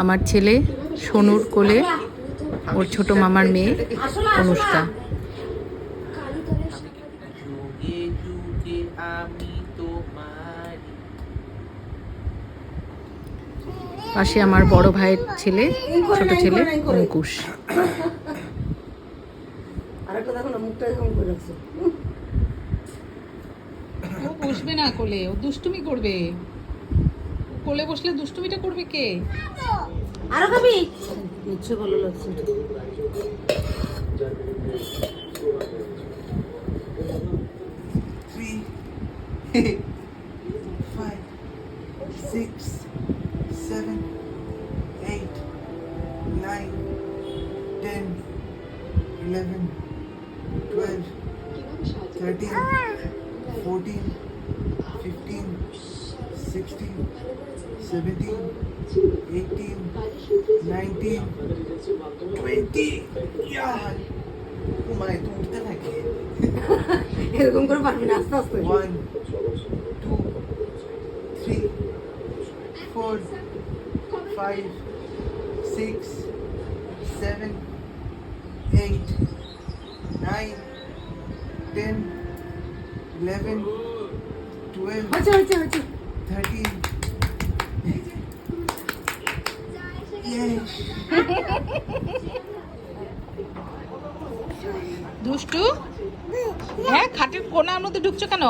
আমার ছেলে সোনুর কোলে ওর ছোট মামার মেয়ে অনুষ্কা। পাশে আমার বড় ভাইয়ের ছেলে ছোট ছেলে অঙ্কুশ। ও বসবে না কোলে ও দুষ্টুমি করবে। কোলে বসলে দুষ্টুমিটা করবে কে আরও খাবি নিচ্ছে ভালো লাগছে Fifteen. Eighteen, nineteen, twenty. Yeah. ও মানে তো উঠতে থাকে এরকম করে পারবি না আস্তে আস্তে One, two, three, four, five, six, seven, eight, nine, ten, eleven, twelve, হয়েছে হয়েছে হয়েছে দুষ্টু হ্যাঁ খাটের কোনার মধ্যে ঢুকছো কেন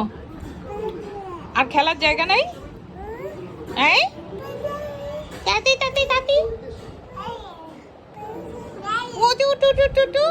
আর খেলার জায়গা নেই এই দাদি দাদি দাদি ও টু টু টু টু টু